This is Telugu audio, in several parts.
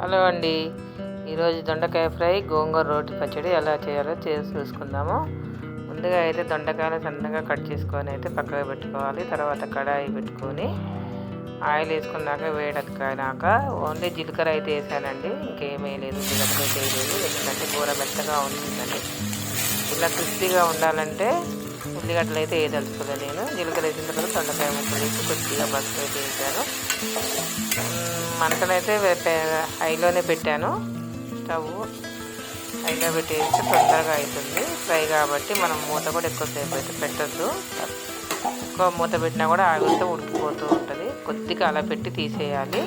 హలో అండి. ఈరోజు దొండకాయ ఫ్రై గోంగూర రోటి పచ్చడి ఎలా చేయాలో చేసి చూసుకుందాము. ముందుగా అయితే దొండకాయలు సన్నగా కట్ చేసుకొని అయితే పక్కగా పెట్టుకోవాలి. తర్వాత కడాయి పెట్టుకొని ఆయిల్ వేసుకున్నాక వేడెక్కినాక ఓన్లీ జీలకర్ర అయితే వేసానండి. ఇంకేమీ లేదు. జీలకర్ర చేయలేదు ఎందుకంటే కూర మెత్తగా ఉంటుందండి ఇలా క్రిస్పీగా ఉండాలంటే ఉల్లిగడ్డలు అయితే వేయదలుచుకోలేదు నేను. జీలకర్ర వేసిన తర్వాత దొండకాయ ముక్కలు వేసి కొద్దిగా పసుపు అయితే వేసాను మంటనైతే హైలోనే పెట్టాను. స్టవ్ హైలో పెట్టేస్తే తొందరగా అవుతుంది ఫ్రై కాబట్టి మనం మూత కూడా ఎక్కువసేపు అయితే పెట్టద్దు. ఎక్కువ మూత పెట్టినా కూడా ఆవిరితో ఉడికిపోతూ ఉంటుంది. కొద్దిగా అలా పెట్టి తీసేయాలి.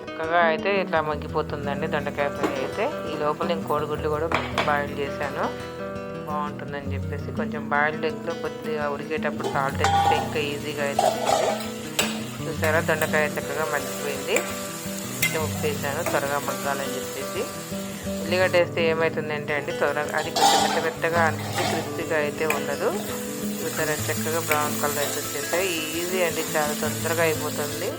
చక్కగా అయితే ఇట్లా మగ్గిపోతుందండి దొండకాయ ఫ్రై అయితే. ఈ లోపల నేను కోడిగుడ్లు కూడా బాయిల్ చేశాను. బాగుంటుందని చెప్పేసి కొంచెం బాయిల్డ్ ఎగ్లో కొద్దిగా ఉడికేటప్పుడు సాల్ట్ వేస్తే ఇంకా ఈజీగా అయితే వస్తుంది చూసారా? దొండకాయ చక్కగా మగ్గిపోయింది. ఉప్పు వేసాను. త్వరగా మగ్గాలని చెప్పేసి. ఉల్లిగడ్డ వేస్తే ఏమవుతుందంటే అండి త్వరగా అది కొంచెం మెత్త మెత్తగా అనిపిస్తే క్రిస్పీగా అయితే ఉండదు. చూసారా? చక్కగా బ్రౌన్ కలర్ అయితే వచ్చేసాయి. ఈజీ అండి. చాలా తొందరగా అయిపోతుంది.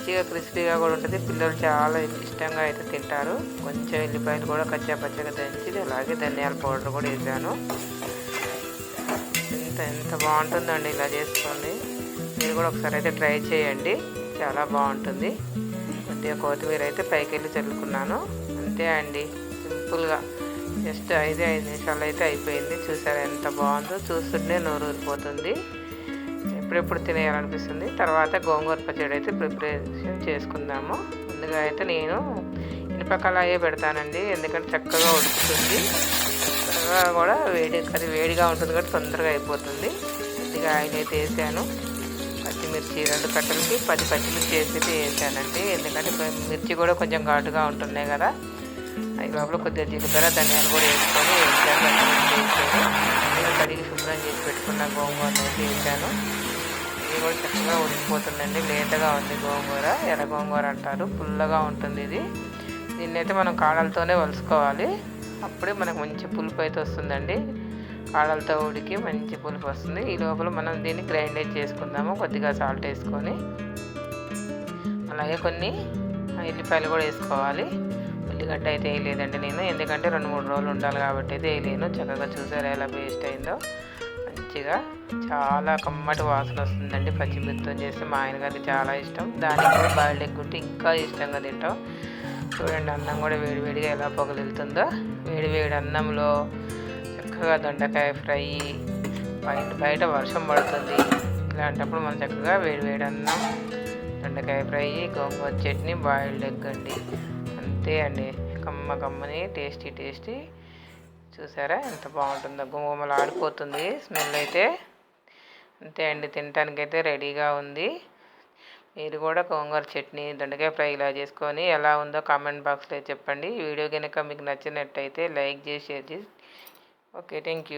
మంచిగా క్రిస్పీగా కూడా ఉంటుంది. పిల్లలు చాలా ఇష్టంగా అయితే తింటారు. కొంచెం ఎల్లిపాయలు కూడా కచ్చా పచ్చగా దంచి అలాగే ధనియాల పౌడర్ కూడా వేసాను. ఎంత ఎంత బాగుంటుందండి ఇలా చేసుకోండి మీరు కూడా ఒకసారి అయితే ట్రై చేయండి. చాలా బాగుంటుంది. కొద్దిగా కొత్తిమీర అయితే పైకి వెళ్ళి చల్లుకున్నాను. అంతే అండి. సింపుల్గా. జస్ట్ ఐదే ఐదు నిమిషాలు అయితే అయిపోయింది. చూసారా ఎంత బాగుందో? చూస్తుంటే నోరు ఊరిపోతుంది. ఎప్పుడెప్పుడు తినేయాలనిపిస్తుంది. తర్వాత గోంగూర పచ్చడి అయితే ప్రిపరేషన్ చేసుకుందాము. ముందుగా అయితే నేను ఇనుపకలాయే పెడతానండి. ఎందుకంటే చక్కగా ఉడుకుతుంది. త్వరగా కూడా వేడి అది వేడిగా ఉంటుంది కాబట్టి తొందరగా అయిపోతుంది. కొద్దిగా ఆయిల్ అయితే వేసాను. పచ్చిమిర్చి రెండు కట్టలకి పది పచ్చిమిర్చి వేసి వేసానండి. ఎందుకంటే మిర్చి కూడా కొంచెం ఘాటుగా ఉంటున్నాయి కదా. అవి లోపల కొద్దిగా జీలకర్ర ధనియాలు కూడా వేసుకొని వేసాను. కడిగి శుభ్రం చేసి పెట్టుకున్న గోంగూర వేసాను. ఇది కూడా చక్కగా ఉడికిపోతుందండి. లేతగా ఉంది గోంగూర. ఎర్ర గోంగూర అంటారు. పుల్లగా ఉంటుంది ఇది. దీన్నైతే మనం కాడలతోనే వలుసుకోవాలి. అప్పుడే మనకు మంచి పులుపు అయితే వస్తుందండి. కాడలతో ఉడికి మంచి పులుపు వస్తుంది. ఈ లోపల మనం దీన్ని గ్రైండర్ చేసుకుందాము. కొద్దిగా సాల్ట్ వేసుకొని. అలాగే కొన్ని ఎల్లిపాయలు కూడా వేసుకోవాలి. ఉల్లిగడ్డ అయితే వేయలేదండి నేను. ఎందుకంటే రెండు మూడు రోజులు ఉండాలి కాబట్టి అయితే వేయలేను. చక్కగా చూసారా ఎలా పేస్ట్ అయిందో. మంచిగా చాలా కమ్మటి వాసన వస్తుందండి పచ్చిమిర్చితో చేస్తే మా ఆయన గారికి చాలా ఇష్టం. దానికి కూడా బాయిల్డ్ ఎగ్ ఉంటే ఇంకా ఇష్టంగా తింటాం. చూడండి అన్నం కూడా వేడివేడిగా ఎలా పొగలుతుందో వేడివేడి అన్నంలో చక్కగా దొండకాయ ఫ్రై బయట బయట వర్షం పడుతుంది. ఇలాంటప్పుడు మనం చక్కగా వేడివేడి అన్నం దొండకాయ ఫ్రై గోంగూర చట్నీ బాయిల్డ్ ఎగ్ అండి. అంతే అండి. కమ్మ కమ్మని టేస్టీ టేస్టీ చూసారా? ఎంత బాగుంటుందో. గుమ్మలు ఆడిపోతుంది. స్మెల్ అయితే. అంతే అండి తినటానికైతే రెడీగా ఉంది. మీరు కూడా గోంగూర చట్నీ దొండకాయ ఫ్రై ఇలా చేసుకొని ఎలా ఉందో కామెంట్ బాక్స్లో చెప్పండి. ఈ వీడియో కనుక మీకు నచ్చినట్టయితే లైక్ చేసి షేర్ చేసి. Okay thank you